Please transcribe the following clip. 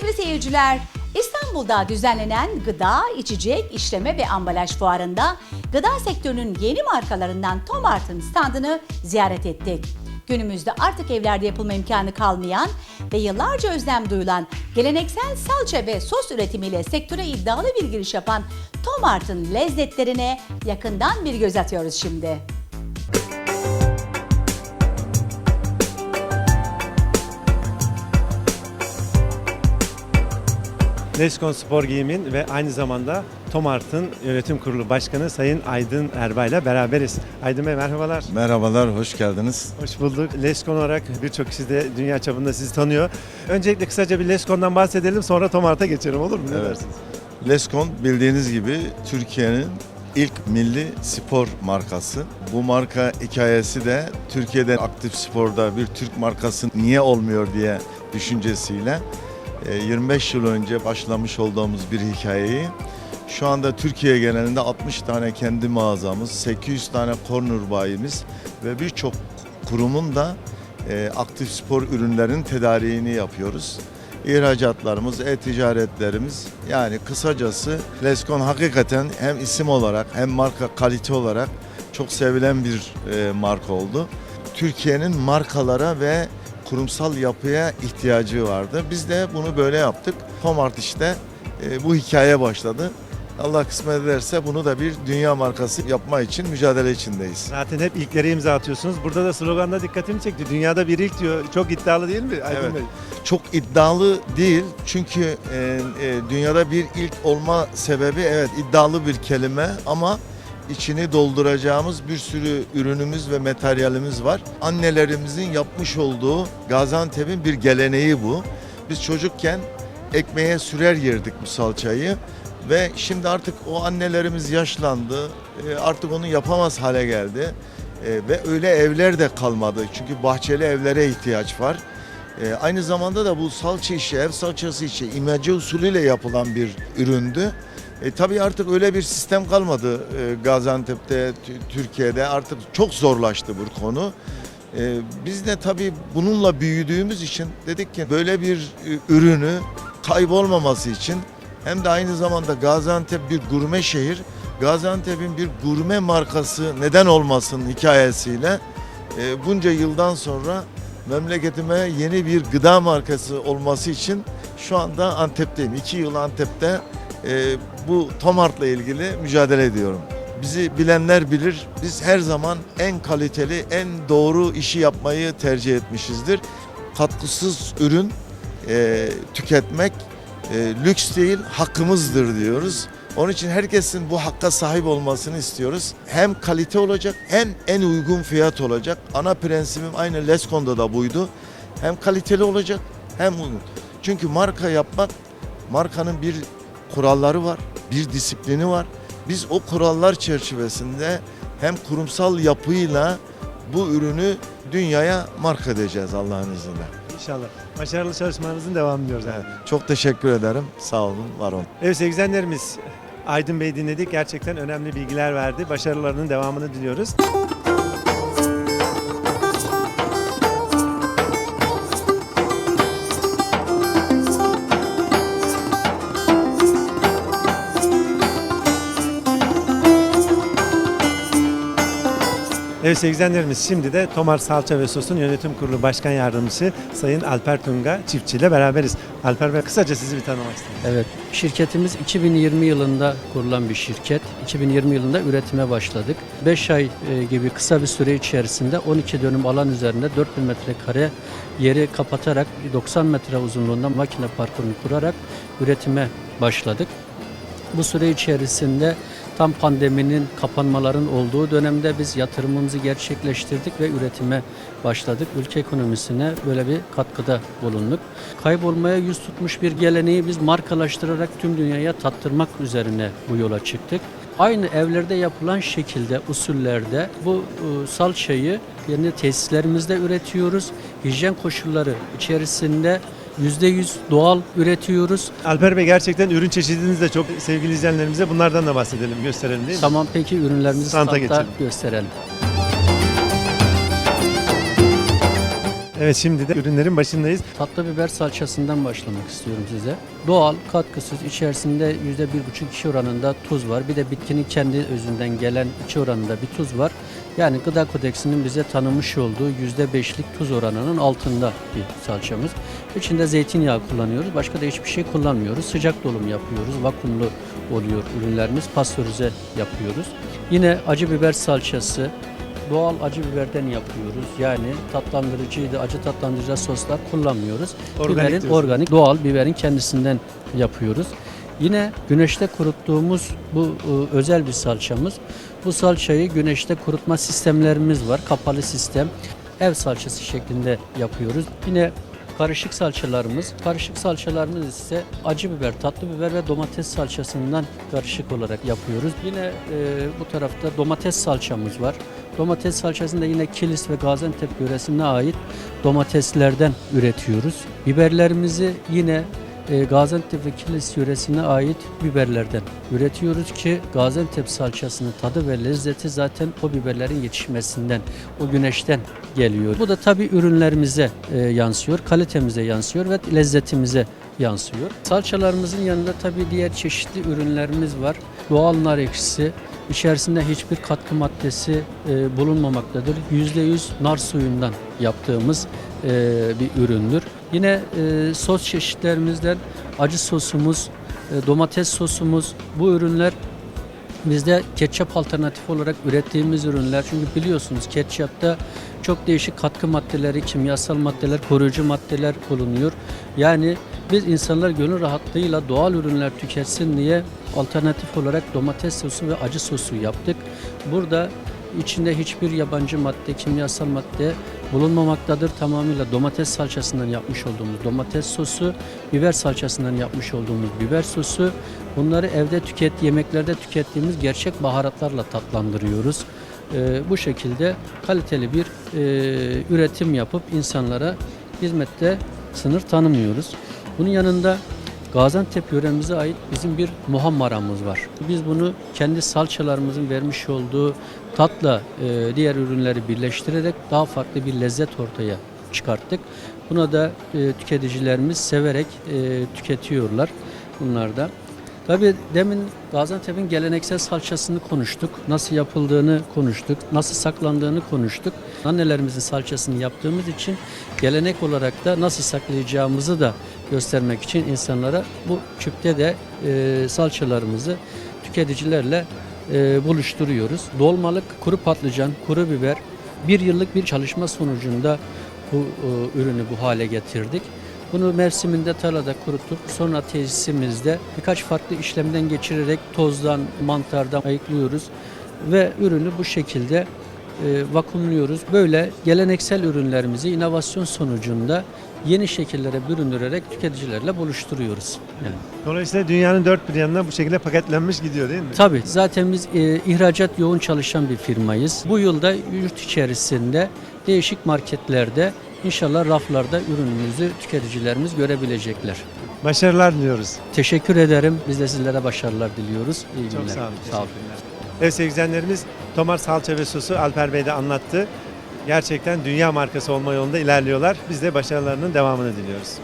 Sevgili seyirciler, İstanbul'da düzenlenen gıda, içecek, işleme ve ambalaj fuarında gıda sektörünün yeni markalarından Tomart'ın standını ziyaret ettik. Günümüzde artık evlerde yapılma imkanı kalmayan ve yıllarca özlem duyulan geleneksel salça ve sos üretimiyle sektöre iddialı bir giriş yapan Tomart'ın lezzetlerine yakından bir göz atıyoruz şimdi. Leskon Spor Giyim'in ve aynı zamanda Tomart'ın yönetim kurulu başkanı Sayın Aydın Erbay'la beraberiz. Aydın Bey merhabalar. Merhabalar, hoş geldiniz. Hoş bulduk. Leskon olarak birçok kişi de dünya çapında sizi tanıyor. Öncelikle kısaca bir Leskon'dan bahsedelim sonra Tomart'a geçelim olur mu? Ne Evet. dersiniz? Leskon bildiğiniz gibi Türkiye'nin ilk milli spor markası. Bu marka hikayesi de Türkiye'de aktif sporda bir Türk markası niye olmuyor diye düşüncesiyle 25 yıl önce başlamış olduğumuz bir hikayeyi şu anda Türkiye genelinde 60 tane kendi mağazamız, 800 tane corner bayimiz ve birçok kurumun da e, aktif spor ürünlerin tedariğini yapıyoruz. İhracatlarımız, e-ticaretlerimiz yani kısacası Leskon hakikaten hem isim olarak hem marka kalite olarak çok sevilen bir e, marka oldu. Türkiye'nin markalara ve kurumsal yapıya ihtiyacı vardı. Biz de bunu böyle yaptık. Pomart işte e, bu hikaye başladı. Allah kısmet ederse bunu da bir dünya markası yapma için mücadele içindeyiz. Zaten hep ilklere imza atıyorsunuz. Burada da sloganda dikkatimi çekti. Dünyada bir ilk diyor. Çok iddialı değil mi Aydın Evet. Bey? çok iddialı değil çünkü e, e, dünyada bir ilk olma sebebi evet iddialı bir kelime ama içini dolduracağımız bir sürü ürünümüz ve materyalimiz var. Annelerimizin yapmış olduğu Gaziantep'in bir geleneği bu. Biz çocukken ekmeğe sürer yerdik bu salçayı ve şimdi artık o annelerimiz yaşlandı. E, artık onu yapamaz hale geldi. E, ve öyle evler de kalmadı. Çünkü bahçeli evlere ihtiyaç var. E, aynı zamanda da bu salça işi, ev salçası işi imece usulüyle yapılan bir üründü. E, tabii artık öyle bir sistem kalmadı e, Gaziantep'te, Tü- Türkiye'de artık çok zorlaştı bu konu. E, biz de tabii bununla büyüdüğümüz için dedik ki böyle bir e, ürünü kaybolmaması için hem de aynı zamanda Gaziantep bir gurme şehir. Gaziantep'in bir gurme markası neden olmasın hikayesiyle e, bunca yıldan sonra memleketime yeni bir gıda markası olması için şu anda Antep'teyim. İki yıl Antep'te e, bu Tomart'la ilgili mücadele ediyorum. Bizi bilenler bilir. Biz her zaman en kaliteli, en doğru işi yapmayı tercih etmişizdir. Katkısız ürün e, tüketmek e, lüks değil, hakkımızdır diyoruz. Onun için herkesin bu hakka sahip olmasını istiyoruz. Hem kalite olacak hem en uygun fiyat olacak. Ana prensibim aynı Lescon'da da buydu. Hem kaliteli olacak hem uygun. Çünkü marka yapmak, markanın bir kuralları var, bir disiplini var. Biz o kurallar çerçevesinde hem kurumsal yapıyla bu ürünü dünyaya marka edeceğiz Allah'ın izniyle. İnşallah. Başarılı çalışmalarınızın devamını diliyoruz. Evet, çok teşekkür ederim. Sağ olun, var olun. Evet sevgili izleyenlerimiz Aydın Bey dinledik. Gerçekten önemli bilgiler verdi. Başarılarının devamını diliyoruz. Evet sevgili şimdi de Tomar Salça ve Sos'un yönetim kurulu başkan yardımcısı Sayın Alper Tunga Çiftçi ile beraberiz. Alper Bey kısaca sizi bir tanımak istedim. Evet, şirketimiz 2020 yılında kurulan bir şirket. 2020 yılında üretime başladık. 5 ay e, gibi kısa bir süre içerisinde 12 dönüm alan üzerinde 4000 metrekare yeri kapatarak 90 metre uzunluğunda makine parkurunu kurarak üretime başladık. Bu süre içerisinde tam pandeminin kapanmaların olduğu dönemde biz yatırımımızı gerçekleştirdik ve üretime başladık. Ülke ekonomisine böyle bir katkıda bulunduk. Kaybolmaya yüz tutmuş bir geleneği biz markalaştırarak tüm dünyaya tattırmak üzerine bu yola çıktık. Aynı evlerde yapılan şekilde, usullerde bu e, salçayı kendi tesislerimizde üretiyoruz. Hijyen koşulları içerisinde %100 doğal üretiyoruz. Alper Bey gerçekten ürün çeşidiniz de çok sevgili izleyenlerimize bunlardan da bahsedelim, gösterelim değil mi? Tamam peki ürünlerimizi Standa standta geçelim. gösterelim. Evet şimdi de ürünlerin başındayız. Tatlı biber salçasından başlamak istiyorum size. Doğal, katkısız, içerisinde %1,5-2 oranında tuz var. Bir de bitkinin kendi özünden gelen 2 oranında bir tuz var. Yani gıda kodeksinin bize tanımış olduğu %5'lik tuz oranının altında bir salçamız. İçinde zeytinyağı kullanıyoruz. Başka da hiçbir şey kullanmıyoruz. Sıcak dolum yapıyoruz. Vakumlu oluyor ürünlerimiz. Pastörize yapıyoruz. Yine acı biber salçası, doğal acı biberden yapıyoruz. Yani tatlandırıcıydı, acı tatlandırıcı soslar kullanmıyoruz. Organik biberin diyorsun. organik, doğal biberin kendisinden yapıyoruz. Yine güneşte kuruttuğumuz bu e, özel bir salçamız. Bu salçayı güneşte kurutma sistemlerimiz var. Kapalı sistem. Ev salçası şeklinde yapıyoruz. Yine karışık salçalarımız. Karışık salçalarımız ise acı biber, tatlı biber ve domates salçasından karışık olarak yapıyoruz. Yine e, bu tarafta domates salçamız var. Domates salçasını da yine Kilis ve Gaziantep yöresine ait domateslerden üretiyoruz. Biberlerimizi yine Gaziantep ve Kilis yöresine ait biberlerden üretiyoruz ki Gaziantep salçasının tadı ve lezzeti zaten o biberlerin yetişmesinden, o güneşten geliyor. Bu da tabii ürünlerimize e, yansıyor, kalitemize yansıyor ve lezzetimize yansıyor. Salçalarımızın yanında tabii diğer çeşitli ürünlerimiz var. Doğal nar ekşisi, içerisinde hiçbir katkı maddesi e, bulunmamaktadır. %100 nar suyundan yaptığımız e, bir üründür. Yine e, sos çeşitlerimizden acı sosumuz, e, domates sosumuz bu ürünler bizde ketçap alternatif olarak ürettiğimiz ürünler. Çünkü biliyorsunuz ketçapta çok değişik katkı maddeleri, kimyasal maddeler, koruyucu maddeler bulunuyor. Yani biz insanlar gönül rahatlığıyla doğal ürünler tüketsin diye alternatif olarak domates sosu ve acı sosu yaptık. Burada içinde hiçbir yabancı madde, kimyasal madde bulunmamaktadır. Tamamıyla domates salçasından yapmış olduğumuz domates sosu, biber salçasından yapmış olduğumuz biber sosu. Bunları evde tüket, yemeklerde tükettiğimiz gerçek baharatlarla tatlandırıyoruz. Ee, bu şekilde kaliteli bir e, üretim yapıp insanlara hizmette sınır tanımıyoruz. Bunun yanında Gaziantep yöremize ait bizim bir muhammaramız var. Biz bunu kendi salçalarımızın vermiş olduğu tatla e, diğer ürünleri birleştirerek daha farklı bir lezzet ortaya çıkarttık. Buna da e, tüketicilerimiz severek e, tüketiyorlar bunlar da. Tabii demin Gaziantep'in geleneksel salçasını konuştuk. Nasıl yapıldığını konuştuk. Nasıl saklandığını konuştuk. Annelerimizin salçasını yaptığımız için gelenek olarak da nasıl saklayacağımızı da göstermek için insanlara bu küpte de e, salçalarımızı tüketicilerle e, buluşturuyoruz. Dolmalık, kuru patlıcan, kuru biber bir yıllık bir çalışma sonucunda bu e, ürünü bu hale getirdik. Bunu mevsiminde tarlada kurutup sonra tesisimizde birkaç farklı işlemden geçirerek tozdan, mantardan ayıklıyoruz ve ürünü bu şekilde e, vakumluyoruz. Böyle geleneksel ürünlerimizi inovasyon sonucunda yeni şekillere büründürerek tüketicilerle buluşturuyoruz. Yani. Dolayısıyla dünyanın dört bir yanına bu şekilde paketlenmiş gidiyor değil mi? Tabii zaten biz e, ihracat yoğun çalışan bir firmayız. Bu yılda yurt içerisinde değişik marketlerde inşallah raflarda ürünümüzü tüketicilerimiz görebilecekler. Başarılar diliyoruz. Teşekkür ederim. Biz de sizlere başarılar diliyoruz. İyi Çok günler. sağ olun. Sağ olun. Evet sevgili izleyenlerimiz Tomar Salça ve Sosu Alper Bey de anlattı. Gerçekten dünya markası olma yolunda ilerliyorlar. Biz de başarılarının devamını diliyoruz.